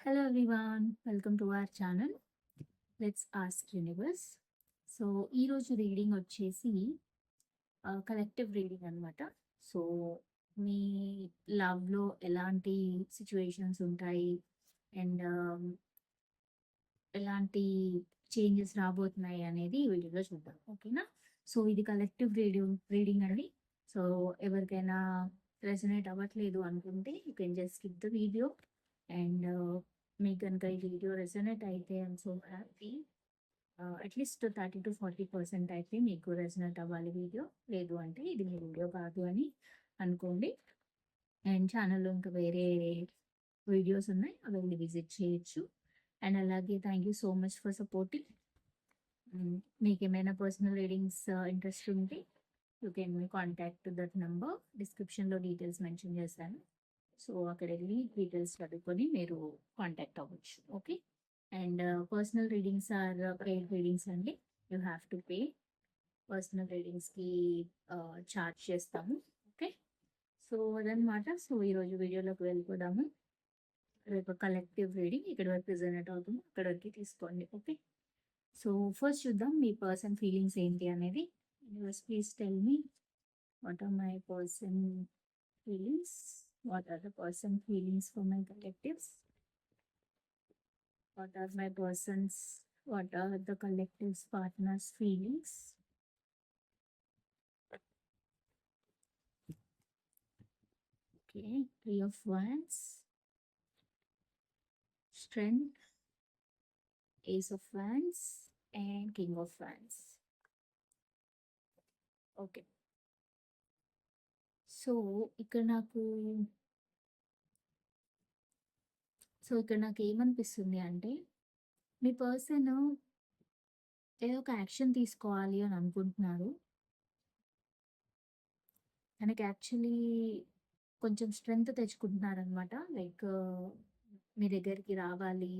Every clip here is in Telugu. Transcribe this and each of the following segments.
Hello Vivan welcome to our channel let's ask universe so ఈరోజు రీడింగ్ వచ్చేసి కలెక్టివ్ రీడింగ్ అనమాట సో మీ లవ్లో ఎలాంటి సిచ్యువేషన్స్ ఉంటాయి? అండ్ ఎలాంటి చేంజెస్ రాబోతున్నాయి అనేది వీడియోలో చూద్దాం. ఓకేనా? సో ఇది కలెక్టివ్ రీడింగ్ రీడింగ్ అండి. సో ఎవరికైనా రెసనేట్ అవ్వట్లేదు అనుకుంటే you can just skip the video and uh, uh, మీకు కనుక ఈ వీడియో రెజనేట్ అయితే I'm so happy at least thirty to forty percent అయితే మీకు రెజనేట్ అవ్వాలి వీడియో లేదు అంటే ఇది మీ వీడియో కాదు అని అనుకోండి. అండ్ ఛానల్లో ఇంకా వేరే వీడియోస్ ఉన్నాయి అవి వెళ్ళి విజిట్ చేయొచ్చు. అండ్ అలాగే thank you so much for supporting మీకు ఏమైనా పర్సనల్ రీడింగ్స్ ఇంట్రెస్ట్ ఉంటే you can contact that number డిస్క్రిప్షన్లో డీటెయిల్స్ మెన్షన్ చేశాను. సో అక్కడ వెళ్ళి డీటెయిల్స్ చదువుకొని మీరు కాంటాక్ట్ అవ్వచ్చు. Okay? And personal readings are paid readings అండి. You have to pay personal రీడింగ్స్కి charge చేస్తాము. ఓకే? సో అదనమాట సో ఈరోజు వీడియోలోకి వెళ్ళిపోదాము. రేపు కలెక్టివ్ రీడింగ్ ఇక్కడ వరకు రిజనేట్ అవుతుంది. అక్కడ వరకు తీసుకోండి. ఓకే? సో ఫస్ట్ చూద్దాం మీ పర్సన్ ఫీలింగ్స్ ఏంటి అనేది. Please tell me what are my person feelings what are the person feelings for my collectives? What are my persons what are the collectives partners feelings? Okay three of wands. Strength ace of wands and king of wands. Okay so ఇక్కడ నాకు సో ఇక్కడ నాకు ఏమనిపిస్తుంది అంటే మీ పర్సన్ ఏదో ఒక యాక్షన్ తీసుకోవాలి అని అనుకుంటున్నారు తనకి యాక్చువల్లీ కొంచెం స్ట్రెంగ్త్ తెచ్చుకుంటున్నారనమాట. లైక్ మీ దగ్గరికి రావాలి.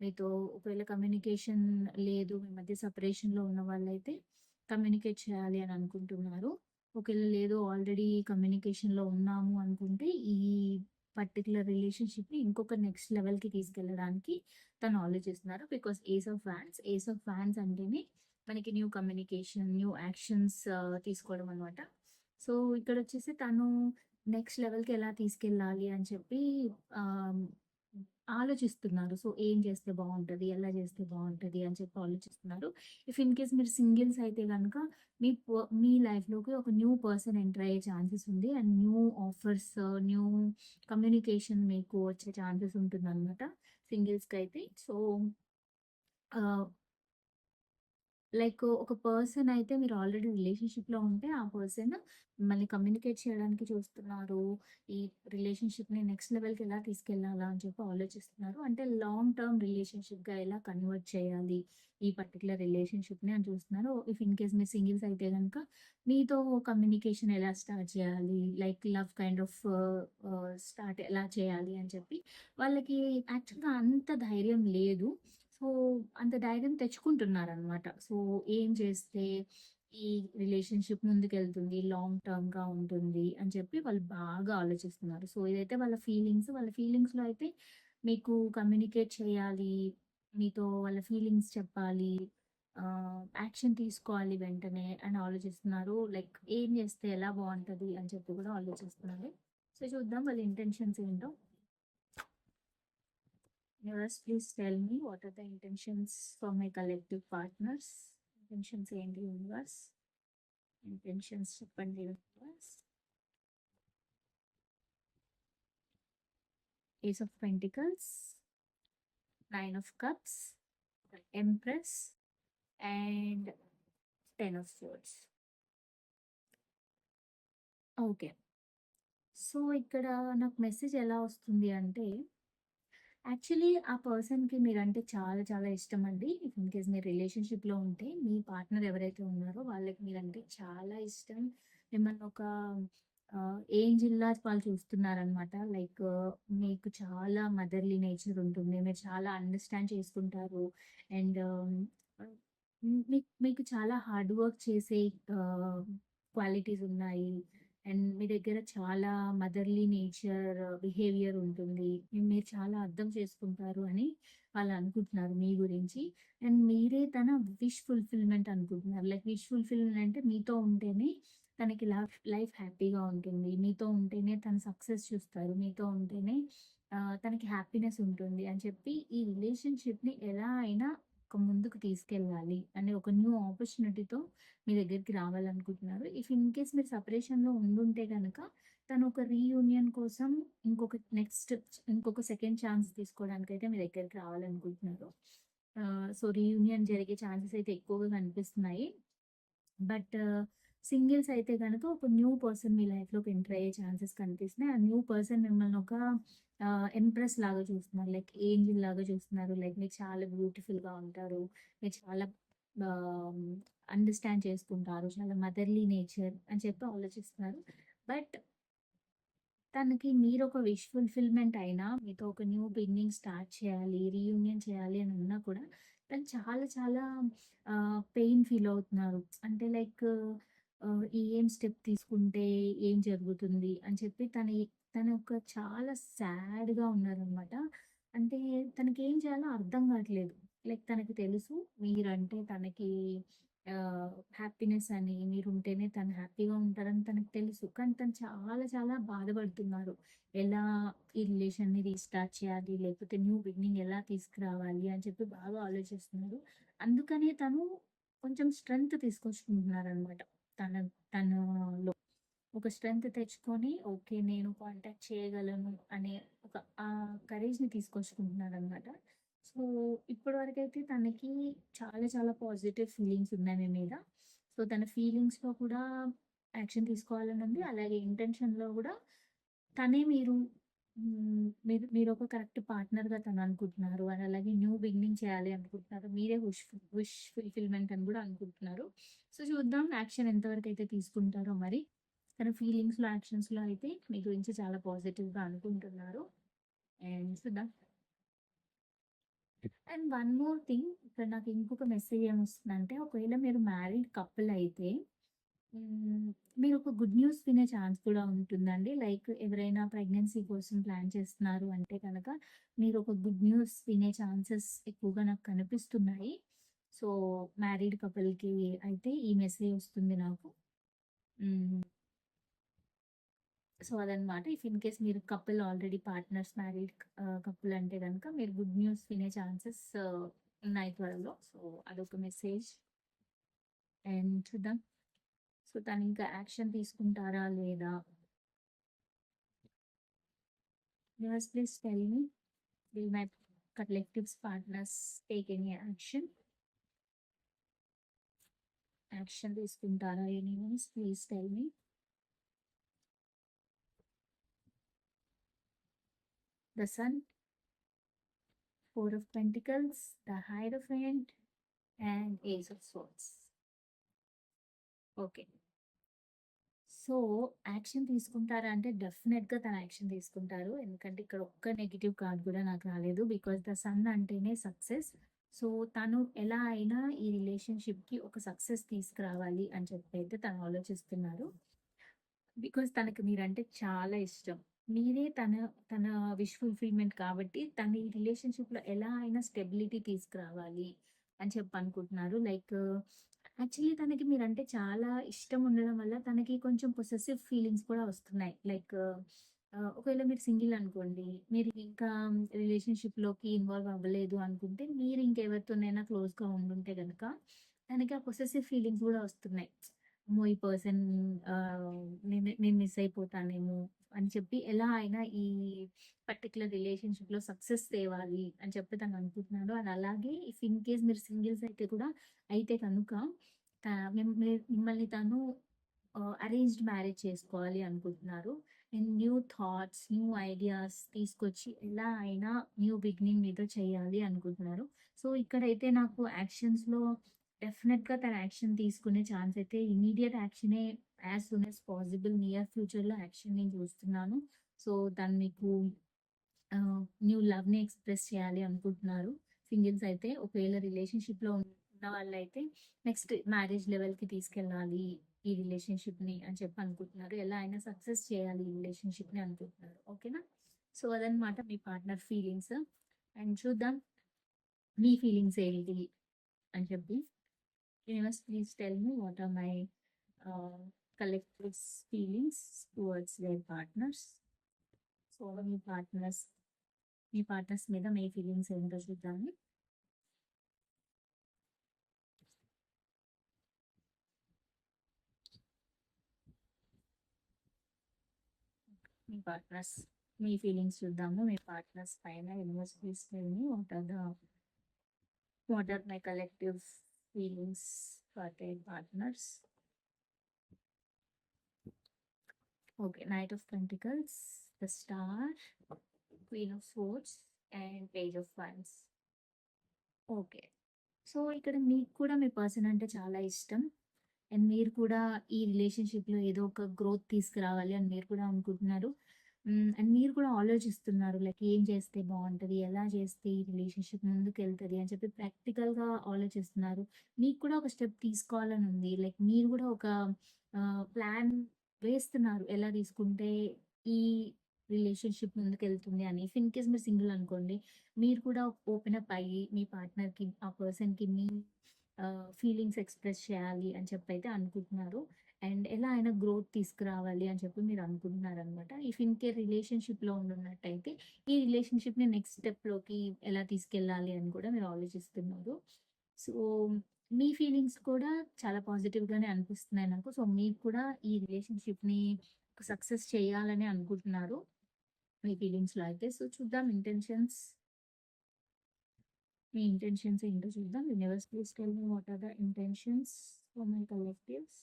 మీతో ఒకవేళ కమ్యూనికేషన్ లేదు మీ మధ్య సపరేషన్లో ఉన్న వాళ్ళైతే కమ్యూనికేట్ చేయాలి అని అనుకుంటున్నారు. ఒకవేళ లేదు ఆల్రెడీ కమ్యూనికేషన్లో ఉన్నాము అనుకుంటే ఈ పర్టికులర్ రిలేషన్షిప్ని ఇంకొక నెక్స్ట్ లెవెల్కి తీసుకెళ్ళడానికి తను ఆలోచిస్తున్నారు. Because ace of fans ace of fans అంటేనే మనకి న్యూ కమ్యూనికేషన్ న్యూ యాక్షన్స్ తీసుకోవడం అనమాట సో ఇక్కడ వచ్చేసి తను నెక్స్ట్ లెవెల్కి ఎలా తీసుకెళ్ళాలి అని చెప్పి ఆలోచిస్తున్నారు. సో ఏం చేస్తే బాగుంటుంది? ఎలా చేస్తే బాగుంటుంది? అని చెప్పి ఆలోచిస్తున్నారు. ఇఫ్ ఇన్ కేస్ మీరు సింగిల్స్ అయితే కనుక మీ మీ లైఫ్లోకి ఒక న్యూ పర్సన్ ఎంటర్ అయ్యే ఛాన్సెస్ ఉంది. And new offers new communication మీకు వచ్చే ఛాన్సెస్ ఉంటుంది అనమాట సింగిల్స్కి అయితే సో లైక్ ఒక పర్సన్ అయితే మీరు ఆల్రెడీ రిలేషన్షిప్లో ఉంటే ఆ పర్సన్ మిమ్మల్ని కమ్యూనికేట్ చేయడానికి చూస్తున్నారు. ఈ రిలేషన్షిప్ని నెక్స్ట్ లెవెల్కి ఎలా తీసుకెళ్ళాలా అని చెప్పి ఆలోచిస్తున్నారు. అంటే లాంగ్ టర్మ్ రిలేషన్షిప్గా ఎలా కన్వర్ట్ చేయాలి ఈ పర్టికులర్ రిలేషన్షిప్ని అని చూస్తున్నారు. ఇఫ్ ఇన్ కేస్ మీరు సింగిల్స్ అయితే కనుక మీతో కమ్యూనికేషన్ ఎలా స్టార్ట్ చేయాలి? Like love kind of start ఎలా చేయాలి అని చెప్పి వాళ్ళకి యాక్చువల్గా అంత ధైర్యం లేదు. సో అంత ధైర్యం తెచ్చుకుంటున్నారనమాట సో ఏం చేస్తే ఈ రిలేషన్షిప్ ముందుకెళ్తుంది లాంగ్ టర్మ్గా ఉంటుంది అని చెప్పి వాళ్ళు బాగా ఆలోచిస్తున్నారు. సో ఇదైతే వాళ్ళ ఫీలింగ్స్ వాళ్ళ ఫీలింగ్స్లో అయితే మీకు కమ్యూనికేట్ చేయాలి మీతో వాళ్ళ ఫీలింగ్స్ చెప్పాలి యాక్షన్ తీసుకోవాలి వెంటనే అని ఆలోచిస్తున్నారు. లైక్ ఏం చేస్తే ఎలా బాగుంటుంది అని చెప్పి కూడా ఆలోచిస్తున్నారు. సో చూద్దాం వాళ్ళ ఇంటెన్షన్స్ ఏంటో. Universe please tell me what are the intentions for my collective partners intentions ఏంటి యూనివర్స్ ఇంటెన్షన్స్ చెప్పండి universe ace of pentacles nine of cups empress and ten of force okay so ఇక్కడ నాకు మెసేజ్ ఎలా వస్తుంది అంటే యాక్చువల్లీ ఆ పర్సన్‌కి మీరంటే చాలా చాలా ఇష్టం అండి. ఇఫ్ ఇన్ కేస్ మీరు రిలేషన్‌షిప్‌లో ఉంటే మీ పార్ట్నర్ ఎవరైతే ఉన్నారో వాళ్ళకి మీరంటే చాలా ఇష్టం. మిమ్మల్ని ఒక ఏంజిల్‌లా వాళ్ళు చూస్తున్నారనమాట. లైక్ మీకు చాలా మదర్‌లీ నేచర్ ఉంటుంది. మీరు చాలా అండర్‌స్టాండ్ చేసుకుంటారు. అండ్ మీకు మీకు చాలా హార్డ్ వర్క్ చేసే క్వాలిటీస్ ఉన్నాయి. అండ్ మీ దగ్గర చాలా మదర్లీ నేచర్ బిహేవియర్ ఉంటుంది. మీరు చాలా అర్థం చేసుకుంటారు అని వాళ్ళు అనుకుంటున్నారు మీ గురించి. అండ్ మీరే తన విష్ ఫుల్ఫిల్మెంట్ అనుకుంటున్నారు. లైక్ విష్ ఫుల్ఫిల్మెంట్ అంటే మీతో ఉంటేనే తనకి లైఫ్ లైఫ్ హ్యాపీగా ఉంటుంది. మీతో ఉంటేనే తన సక్సెస్ చూస్తారు. మీతో ఉంటేనే తనకి హ్యాపీనెస్ ఉంటుంది అని చెప్పి ఈ రిలేషన్షిప్ని ఎలా అయినా ఒక ముందుకు తీసుకెళ్ళాలి అనే ఒక న్యూ ఆపర్చునిటీతో మీ దగ్గరికి రావాలనుకుంటున్నారు. ఇఫ్ ఇన్ కేస్ మీరు సపరేషన్లో ఉండుంటే కనుక తను ఒక రీయూనియన్ కోసం ఇంకొక నెక్స్ట్ ఇంకొక సెకండ్ ఛాన్స్ తీసుకోవడానికి అయితే మీ దగ్గరికి రావాలనుకుంటున్నారు. సో రీయూనియన్ జరిగే ఛాన్సెస్ అయితే ఎక్కువగా కనిపిస్తున్నాయి. బట్ సింగిల్స్ అయితే కనుక ఒక న్యూ పర్సన్ మీ లైఫ్లోకి ఎంటర్ అయ్యే ఛాన్సెస్ కనిపిస్తున్నాయి. ఆ న్యూ పర్సన్ మిమ్మల్ని ఒక ఎంప్రెస్ లాగా చూస్తున్నారు. లైక్ ఏంజిల్ లాగా చూస్తున్నారు. లైక్ మీరు చాలా బ్యూటిఫుల్గా ఉంటారు. మీరు చాలా అండర్స్టాండ్ చేసుకుంటారు. చాలా మదర్లీ నేచర్ అని చెప్పి ఆలోచిస్తున్నారు. బట్ తనకి మీరు ఒక విష్ ఫుల్ఫిల్మెంట్ అయినా మీతో ఒక న్యూ బిగినింగ్ స్టార్ట్ చేయాలి రీయూనియన్ చేయాలి అని ఉన్నా కూడా తను చాలా చాలా పెయిన్ ఫీల్ అవుతున్నారు. అంటే లైక్ ఏం స్టెప్ తీసుకుంటే ఏం జరుగుతుంది అని చెప్పి తన తన ఒక చాలా సాడ్గా ఉన్నారనమాట. అంటే తనకి ఏం చేయాలో అర్థం కావట్లేదు లైక్ తనకి తెలుసు మీరంటే తనకి హ్యాపీనెస్ అని మీరు ఉంటేనే తను హ్యాపీగా ఉంటారని తనకు తెలుసు. కానీ తను చాలా చాలా బాధపడుతున్నారు. ఎలా ఈ రిలేషన్ని రీస్టార్ట్ చేయాలి లేకపోతే న్యూ బిగినింగ్ ఎలా తీసుకురావాలి అని చెప్పి బాగా ఆలోచిస్తున్నారు. అందుకనే తను కొంచెం స్ట్రెంగ్త్ తీసుకొచ్చుకుంటున్నారు అనమాట తన తనలో ఒక స్ట్రెంగ్త్ తెచ్చుకొని ఓకే నేను కాంటాక్ట్ చేయగలను అనే ఒక ఆ కరేజ్ని తీసుకొచ్చుకుంటున్నాడు అనమాట సో ఇప్పటి వరకు అయితే తనకి చాలా చాలా పాజిటివ్ ఫీలింగ్స్ ఉన్నాయి మీద. సో తన ఫీలింగ్స్లో కూడా యాక్షన్ తీసుకోవాలని ఉంది. అలాగే ఇంటెన్షన్లో కూడా తనే మీరు మీరు మీరు ఒక కరెక్ట్ పార్ట్నర్గా తను అనుకుంటున్నారు అని అలాగే న్యూ బిగినింగ్ చేయాలి అనుకుంటున్నారు. మీరే విష్ విష్ ఫుల్ఫిల్మెంట్ అని కూడా అనుకుంటున్నారు. సో చూద్దాం యాక్షన్ ఎంతవరకు అయితే తీసుకుంటారో మరి. తన ఫీలింగ్స్లో యాక్షన్స్లో అయితే మీ గురించి చాలా పాజిటివ్గా అనుకుంటున్నారు. అండ్ చూద్దాం. అండ్ వన్ మోర్ థింగ్ ఇక్కడ నాకు ఇంకొక మెసేజ్ ఏమొస్తుందంటే ఒకవేళ మీరు మ్యారీడ్ కపుల్ అయితే మీరు ఒక గుడ్ న్యూస్ వినే ఛాన్స్ కూడా ఉంటుందండి. లైక్ ఎవరైనా ప్రెగ్నెన్సీ కోసం ప్లాన్ చేస్తున్నారు అంటే కనుక మీరు ఒక గుడ్ న్యూస్ వినే ఛాన్సెస్ ఎక్కువగా నాకు కనిపిస్తున్నాయి. సో మ్యారీడ్ కపుల్కి అయితే ఈ మెసేజ్ వస్తుంది నాకు. సో అదనమాట. ఇఫ్ ఇన్ కేస్ మీరు couple already partners married couple అంటే కనుక మీరు గుడ్ న్యూస్ వినే ఛాన్సెస్ ఉన్నాయి త్వరలో. సో అదొక మెసేజ్. అండ్ చూద్దాం. సో తను ఇంకా యాక్షన్ తీసుకుంటారా లేదా? Universe please tell me will my collectives partners take any action action తీసుకుంటారా universe please tell me the sun, four of pentacles, the hierophant, and ace of swords. Okay so action తీసుకుంటారా అంటే డెఫినెట్గా తన యాక్షన్ తీసుకుంటారు. ఎందుకంటే ఇక్కడ ఒక్క నెగిటివ్ కార్డ్ కూడా నాకు రాలేదు. బికాస్ ద సన్ అంటేనే సక్సెస్. సో తను ఎలా అయినా ఈ రిలేషన్షిప్కి ఒక సక్సెస్ తీసుకురావాలి అని చెప్పి అయితే తను ఆలోచిస్తున్నారు. బికాస్ తనకు మీరంటే చాలా ఇష్టం. మీరే తన తన విష్ ఫుల్ఫిల్మెంట్ కాబట్టి తన ఈ రిలేషన్షిప్లో ఎలా అయినా స్టెబిలిటీ తీసుకురావాలి అని చెప్పి అనుకుంటున్నారు లైక్ యాక్చువల్లీ తనకి మీరంటే చాలా ఇష్టం ఉండడం వల్ల తనకి కొంచెం పొసెసివ్ ఫీలింగ్స్ కూడా వస్తున్నాయి. లైక్ ఒకవేళ మీరు సింగిల్ అనుకోండి మీరు ఇంకా రిలేషన్షిప్లోకి ఇన్వాల్వ్ అవ్వలేదు అనుకుంటే మీరు ఇంకెవరితోనైనా క్లోజ్గా ఉండుంటే కనుక తనకి ఆ పొసెసివ్ ఫీలింగ్స్ కూడా వస్తున్నాయి. అమ్మో ఈ పర్సన్ నేను నేను మిస్ అయిపోతానేమో అని చెప్పి ఎలా అయినా ఈ పర్టికులర్ రిలేషన్షిప్లో సక్సెస్ తేవాలి అని చెప్పి తను అనుకుంటున్నాడు అండ్ అలాగే ఇఫ్ ఇన్ కేస్ మీరు సింగిల్స్ అయితే కూడా అయితే కనుక మిమ్మల్ని తను అరేంజ్డ్ మ్యారేజ్ చేసుకోవాలి అనుకుంటున్నారు. And new thoughts new ideas తీసుకొచ్చి ఎలా అయినా న్యూ బిగినింగ్ మీతో చేయాలి అనుకుంటున్నారు. సో ఇక్కడైతే నాకు యాక్షన్స్లో డెఫినెట్గా తన యాక్షన్ తీసుకునే ఛాన్స్ అయితే immediate యాక్షనే as soon as possible near ఫ్యూచర్లో యాక్షన్ నేను చూస్తున్నాను సో దాన్ని మీకు న్యూ లవ్ని ఎక్స్ప్రెస్ చేయాలి అనుకుంటున్నారు సింగిల్స్ అయితే ఒకవేళ రిలేషన్షిప్లో ఉన్న వాళ్ళైతే నెక్స్ట్ మ్యారేజ్ లెవెల్కి తీసుకెళ్ళాలి ఈ రిలేషన్‌షిప్‌ని అని చెప్పి అనుకుంటున్నారు. ఎలా అయినా సక్సెస్ చేయాలి ఈ రిలేషన్‌షిప్‌ని అనుకుంటున్నారు. ఓకేనా? సో, అదనమాట మీ పార్ట్నర్ ఫీలింగ్స్. అండ్ చూద్దాం మీ ఫీలింగ్స్ ఏంటి అని చెప్పి. Universe please tell me what are my ah, collectives feelings towards their partners. So, me partners మీ పార్ట్నర్స్ మీద మీ ఫీలింగ్స్ ఏంటో చూద్దాము. మీ పార్ట్నర్స్ మీ ఫీలింగ్స్ చూద్దాము. మీ పార్ట్నర్స్ పైన universe please tell me what are the what are my collective feelings for their partners. Okay. Knight of pentacles, the star, queen of swords and page of fines okay. So, ఇక్కడ మీకు కూడా మీ పర్సన్ అంటే చాలా ఇష్టం. అండ్ మీరు కూడా ఈ రిలేషన్‌షిప్‌లో ఏదో ఒక గ్రోత్ తీసుకురావాలి అని మీరు కూడా అనుకుంటున్నారు. Mm, అండ్ మీరు కూడా ఆలోచిస్తున్నారు. లైక్ ఏం చేస్తే బాగుంటుంది ఎలా చేస్తే ఈ రిలేషన్‌షిప్ ముందుకు వెళ్తుంది అని చెప్పి ప్రాక్టికల్‌గా ఆలోచిస్తున్నారు. మీకు కూడా ఒక స్టెప్ తీసుకోవాలని ఉంది. లైక్ మీరు కూడా ఒక uh, ప్లాన్ వేస్తున్నారు. ఎలా తీసుకుంటే ఈ రిలేషన్‌షిప్ ముందుకు వెళ్తుంది అని. ఇఫ్ ఇన్ కేస్ మీరు సింగిల్ అనుకోండి. మీరు కూడా ఓపెన్ అప్ అయ్యి మీ పార్ట్నర్‌కి ఆ పర్సన్‌కి మీ ఫీలింగ్స్ ఎక్స్‌ప్రెస్ చేయాలి అని చెప్పైతే అనుకుంటున్నారు. అండ్ ఎలా అయినా గ్రోత్ తీసుకురావాలి అని చెప్పి మీరు అనుకుంటున్నారనమాట. ఇఫ్ ఇన్ కేస్ రిలేషన్‌షిప్‌లో ఉండున్నట్టయితే ఈ రిలేషన్‌షిప్‌ని నెక్స్ట్ స్టెప్‌లోకి ఎలా తీసుకెళ్ళాలి అని కూడా మీరు ఆలోచిస్తున్నారు. సో, మీ ఫీలింగ్స్ కూడా చాలా పాజిటివ్‌గానే అనిపిస్తున్నాయి నాకు. సో, మీకు కూడా ఈ రిలేషన్‌షిప్‌ని సక్సెస్ చేయాలని అనుకుంటున్నారు. మీ ఫీలింగ్స్‌లో అయితే. సో, చూద్దాం ఇంటెన్షన్స్. మీ ఇంటెన్షన్స్ ఏంటో చూద్దాం. Universe please tell me what are the intentions for my collectives.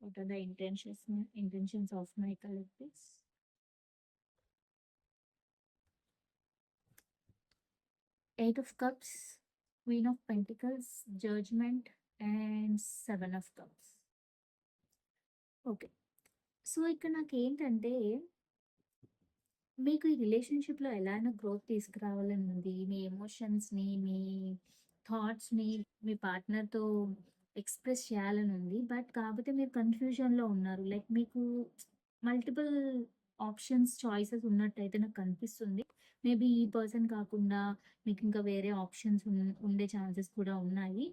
What are the intentions intentions of my collectives. Eight of cups, queen of pentacles, judgement and seven of cups. Okay. So, ఇక్కడ నాకు ఏంటంటే మీకు ఈ రిలేషన్‌షిప్‌లో ఎలా అయినా గ్రోత్ తీసుకురావాలని ఉంది. మీ ఎమోషన్స్‌ని, మీ థాట్స్‌ని మీ పార్ట్నర్‌తో ఎక్స్‌ప్రెస్ చేయాలని ఉంది. బట్ కాకపోతే మీరు కన్‌ఫ్యూజన్‌లో ఉన్నారు. లైక్ మీకు మల్టిపుల్ ఆప్షన్స్, చాయిసెస్ ఉన్నట్టయితే నాకు కనిపిస్తుంది. మేబీ ఈ పర్సన్ కాకుండా మీకు ఇంకా వేరే ఆప్షన్స్ ఉండే ఛాన్సెస్ కూడా ఉన్నాయి.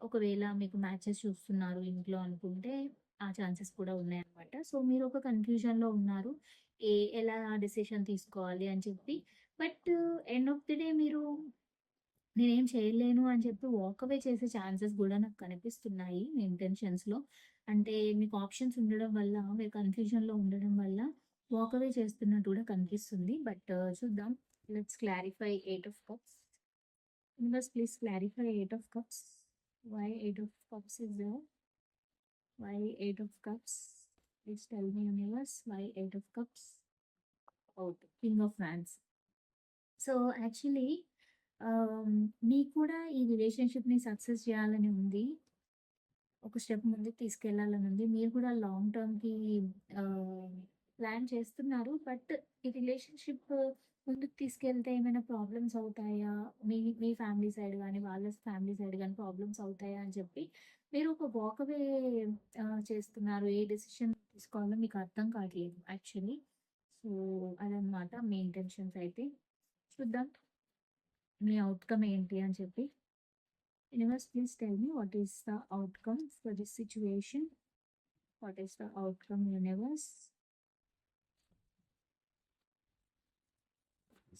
ఒకవేళ మీకు మ్యాచెస్ చూస్తున్నారు ఇంట్లో అనుకుంటే ఆ ఛాన్సెస్ కూడా ఉన్నాయన్నమాట. సో, మీరు ఒక కన్‌ఫ్యూజన్‌లో ఉన్నారు. ఏ ఎలా డెసిషన్ తీసుకోవాలి అని చెప్పి. But end of the day మీరు నేనేం చేయలేను అని చెప్పి వాక్ అవే చేసే ఛాన్సెస్ కూడా నాకు కనిపిస్తున్నాయి మీ ఇంటెన్షన్స్‌లో. అంటే మీకు ఆప్షన్స్ ఉండడం వల్ల మీరు కన్‌ఫ్యూజన్‌లో ఉండడం వల్ల వాక్ అవే చేస్తున్నట్టు కూడా కనిపిస్తుంది. బట్ చూద్దాం. Let's clarify eight of cups. Universe please clarify eight of cups. Why eight of cups is why eight of cups? Please tell me universe why eight of cups? Okay. King of France so, actually మీకు కూడా ఈ రిలేషన్‌షిప్‌ని సక్సెస్ చేయాలని ఉంది. ఒక స్టెప్ ముందుకు తీసుకెళ్ళాలని ఉంది. మీరు కూడా లాంగ్ టర్మ్‌కి ప్లాన్ చేస్తున్నారు. బట్ ఈ రిలేషన్‌షిప్ ముందుకు తీసుకెళ్తే ఏమైనా ప్రాబ్లమ్స్ అవుతాయా? మీ మీ ఫ్యామిలీ సైడ్ కానీ వాళ్ళ ఫ్యామిలీ సైడ్ కానీ ప్రాబ్లమ్స్ అవుతాయా అని చెప్పి మీరు ఒక వాకవే చేస్తున్నారు. ఏ డెసిషన్ తీసుకోవాలో మీకు అర్థం కావట్లేదు యాక్చువల్లీ. సో, అదనమాట మీ ఇంటెన్షన్స్ అయితే. చూద్దాం. మీ అవుట్కమ్ ఏంటి అని చెప్పి. Universe please tell me what is the outcome for this situation what is the outcome universe?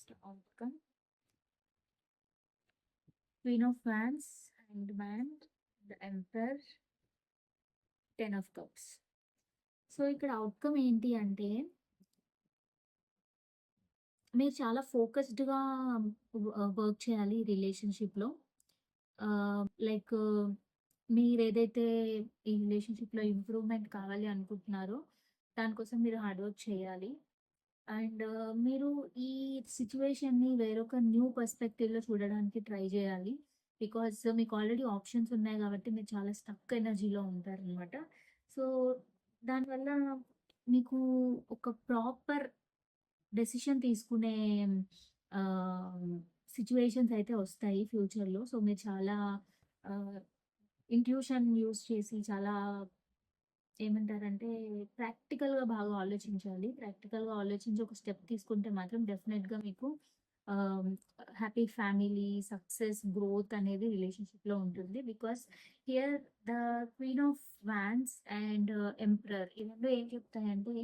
What is the outcome? Queen of Wands, Hanged Man, the Emperor, Ten so, ఇక్కడ అవుట్కమ్ ఏంటి అంటే మీరు చాలా ఫోకస్డ్‌గా వర్క్ చేయాలి రిలేషన్‌షిప్‌లో. లైక్ మీరు ఏదైతే ఈ రిలేషన్‌షిప్‌లో ఇంప్రూవ్‌మెంట్ కావాలి అనుకుంటున్నారో దానికోసం మీరు హార్డ్ వర్క్ చేయాలి. అండ్ మీరు ఈ సిట్యుయేషన్‌ని వేరొక న్యూ పర్స్పెక్టివ్‌లో చూడడానికి ట్రై చేయాలి. బికాస్ మీకు ఆల్రెడీ ఆప్షన్స్ ఉన్నాయి కాబట్టి మీరు చాలా స్టక్ ఎనర్జీలో ఉంటారనమాట. సో, దానివల్ల మీకు ఒక ప్రాపర్ డెసిషన్ తీసుకునే సిచ్యువేషన్స్ అయితే వస్తాయి ఫ్యూచర్‌లో. సో, మీరు చాలా ఇంట్యూషన్ యూజ్ చేసి చాలా ఏమంటారంటే ప్రాక్టికల్‌గా బాగా ఆలోచించాలి. ప్రాక్టికల్‌గా ఆలోచించి ఒక స్టెప్ తీసుకుంటే మాత్రం డెఫినెట్‌గా మీకు హ్యాపీ ఫ్యామిలీ, సక్సెస్, గ్రోత్ అనేది రిలేషన్‌షిప్‌లో ఉంటుంది. Because here the queen of wands and emperor ఈ రెండు ఏం చెప్తాయంటే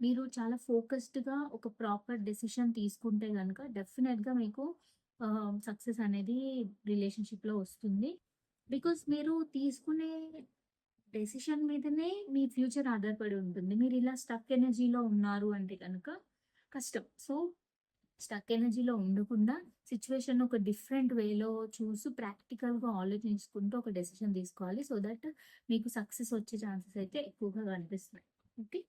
మీరు చాలా ఫోకస్డ్‌గా ఒక ప్రాపర్ డెసిషన్ తీసుకుంటే కనుక డెఫినెట్‌గా మీకు సక్సెస్ అనేది రిలేషన్‌షిప్‌లో వస్తుంది. బికాస్ మీరు తీసుకునే డెసిషన్ మీదనే మీ ఫ్యూచర్ ఆధారపడి ఉంటుంది. మీరు ఇలా స్టక్ ఎనర్జీలో ఉన్నారు అంటే కనుక కష్టం. సో, స్టక్ ఎనర్జీలో ఉండకుండా సిచ్యువేషన్ ఒక డిఫరెంట్ వేలో చూసి ప్రాక్టికల్‌గా ఆలోచించుకుంటూ ఒక డెసిషన్ తీసుకోవాలి. సో దట్ మీకు సక్సెస్ వచ్చే ఛాన్సెస్ అయితే ఎక్కువగా కనిపిస్తున్నాయి. ఓకే.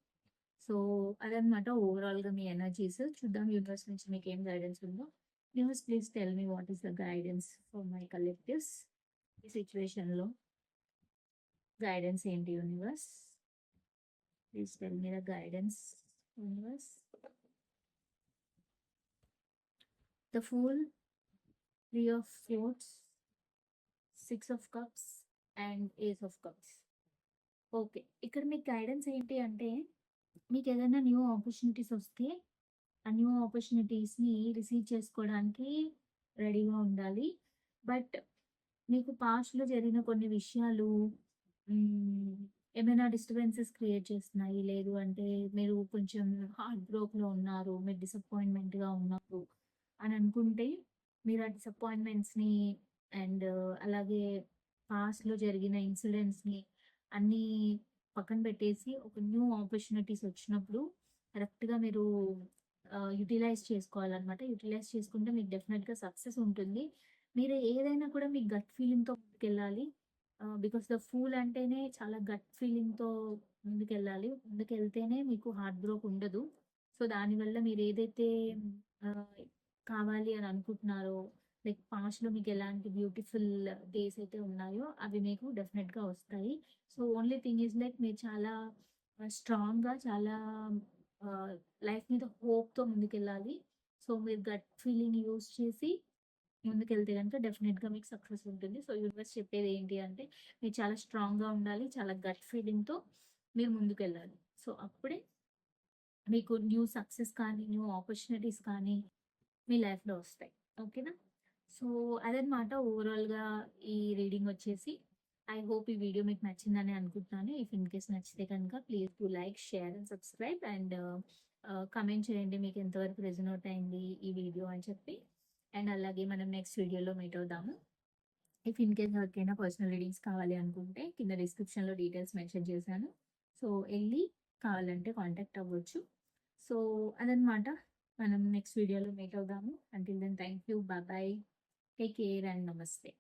సో, అదనమాట ఓవరాల్‌గా మీ ఎనర్జీస్. చూద్దాం యూనివర్స్ నుంచి మీకు ఏం గైడెన్స్ ఉందో. Universe please tell me what is the guidance for my collectives ఈ సిచ్యువేషన్లో గైడెన్స్ ఏంటి universe? Please tell me the guidance universe. The fool, three of swords, six of cups and ace of cups. Okay. ఇక్కడ మీకు గైడెన్స్ ఏంటి అంటే మీకేదైనా న్యూ ఆపర్చునిటీస్ వస్తే ఆ న్యూ ఆపర్చునిటీస్‌ని రిసీవ్ చేసుకోవడానికి రెడీగా ఉండాలి. బట్ మీకు పాస్ట్‌లో జరిగిన కొన్ని విషయాలు ఏమైనా డిస్టర్బెన్సెస్ క్రియేట్ చేస్తున్నాయి. లేదు అంటే మీరు కొంచెం హార్ట్ బ్రోక్‌లో ఉన్నారు. మీరు డిసప్పాయింట్‌మెంట్‌గా ఉన్నారు అని అనుకుంటే మీరు ఆ డిసప్పాయింట్‌మెంట్స్‌ని అండ్ అలాగే పాస్ట్‌లో జరిగిన ఇన్సిడెంట్స్‌ని అన్నీ పక్కన పెట్టేసి ఒక న్యూ ఆపర్చునిటీస్ వచ్చినప్పుడు కరెక్ట్‌గా మీరు యూటిలైజ్ యుటిలైజ్ చేసుకోవాలనమాట. యుటిలైజ్ చేసుకుంటే మీకు డెఫినెట్గా సక్సెస్ ఉంటుంది. మీరు ఏదైనా కూడా మీ గట్ ఫీలింగ్‌తో ముందుకెళ్ళాలి. బికాస్ ద ఫూల్ అంటేనే చాలా గట్ ఫీలింగ్‌తో ముందుకెళ్ళాలి. ముందుకెళ్తేనే మీకు హార్ట్ బ్రోక్ ఉండదు. సో, దానివల్ల మీరు ఏదైతే కావాలి అని అనుకుంటున్నారో లైక్ పాస్ట్‌లో మీకు ఎలాంటి బ్యూటిఫుల్ డేస్ అయితే ఉన్నాయో అవి మీకు డెఫినెట్గా వస్తాయి. So, only thing is like మీరు చాలా స్ట్రాంగ్‌గా చాలా లైఫ్ మీద హోప్‌తో ముందుకెళ్ళాలి. సో, మీరు గట్ ఫీలింగ్ యూజ్ చేసి ముందుకెళ్తే కనుక డెఫినెట్గా మీకు సక్సెస్ ఉంటుంది. సో, యూనివర్స్ చెప్పేది ఏంటి అంటే మీరు చాలా స్ట్రాంగ్‌గా ఉండాలి. చాలా గట్ ఫీలింగ్‌తో మీరు ముందుకెళ్ళాలి. సో, అప్పుడే మీకు న్యూ సక్సెస్ కానీ, న్యూ ఆపర్చునిటీస్ కానీ మీ లైఫ్‌లో వస్తాయి. ఓకేనా? సో, అదనమాట ఓవరాల్‌గా ఈ రీడింగ్ వచ్చేసి. ఐ హోప్ ఈ వీడియో మీకు నచ్చిందని అనుకుంటున్నాను. ఇఫ్ ఇన్ కేస్ నచ్చితే కనుక please to like, share and subscribe and comment చేయండి మీకు ఎంతవరకు రెజొనేట్ అయింది ఈ వీడియో అని చెప్పి. అండ్ అలాగే మనం నెక్స్ట్ వీడియోలో మీట్ అవుదాము. ఇఫ్ ఇన్ కేస్ ఎవరికైనా పర్సనల్ రీడింగ్స్ కావాలి అనుకుంటే కింద డిస్క్రిప్షన్‌లో డీటెయిల్స్ మెన్షన్ చేశాను. సో, వెళ్ళి కావాలంటే కాంటాక్ట్ అవ్వచ్చు. సో, అదనమాట. మనం నెక్స్ట్ వీడియోలో మీట్ అవుదాము. Until then thank you. Bye bye take care and నమస్తే.